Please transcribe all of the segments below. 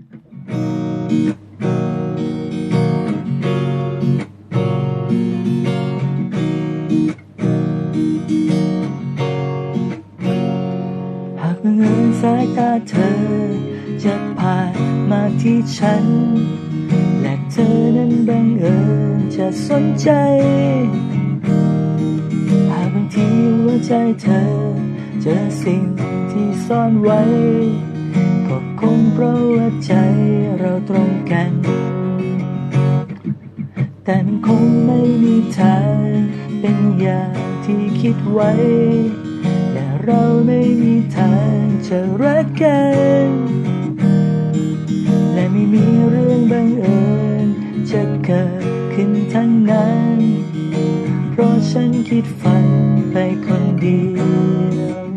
หากบังเอิญสายตาเธอ จะผ่านมาที่ฉัน และเธอนั้นบังเอิญจะสนใจ หากบางทีหัวใจเธอ เจอสิ่งที่ซ่อนไว้ ก็คงเพราะว่าใจเราตรงกัน แต่มันคงไม่มีทางเป็นอย่างที่คิดไว้และเราไม่มีทางจะรักกัน และไม่มีเรื่องบังเอิญจะเกิดขึ้นทั้งนั้น เพราะฉันคิดฝันไปคนเดียว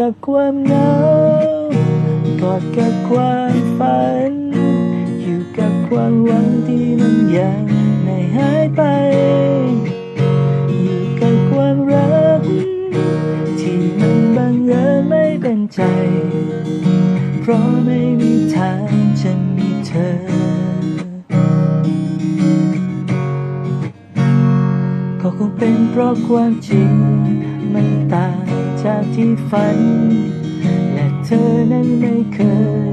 กับความเหงากอดกับความฝัน อยู่กับความหวังที่มันยังไม่หายไป อยู่กับความรัก ที่มันบังเอิญไม่เป็นใจ เพราะไม่มีทางจะมีเธอ ก็คงเป็นเพราะความจริงมันต่าง จากที่ฝัน และเธอนั้นไม่เค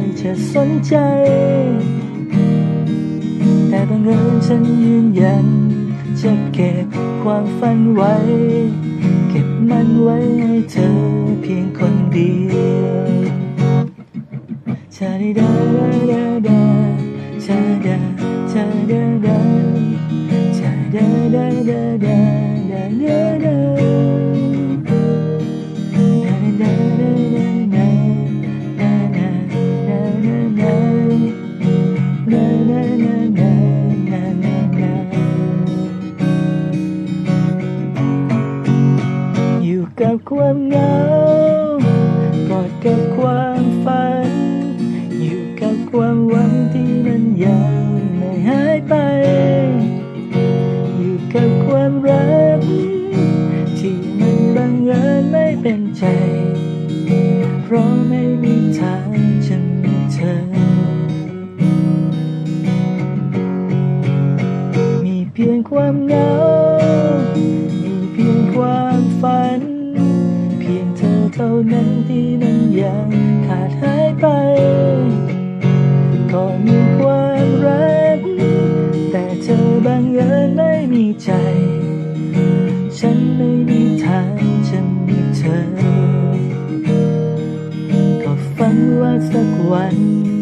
ยจะสนใจ แต่บังเอิญฉันยืนยัน จะเก็บความฝันไว้ เก็บมันไว้ให้เธอเพียงคนเดียวชาดิดาดาดาชาดาชาดาดาชาดาดาดาดาดาดาดา กับความเหงากอดกับความฝัน อยู่กับความหวังที่มันยังไม่หายไป อยู่กับความรัก ที่มันบังเอิญไม่เป็นใจ เพราะไม่มีทางจะมีเธอ มีเพียงความเหงา มีเพียงความ ท่านั้นที่มันยังขาดหายไป ก็มีความรัก แต่เธอบางเอิญไม่มีใจ ฉันไม่มีทางจะมีเธอ ก็ฝันว่าสักวัน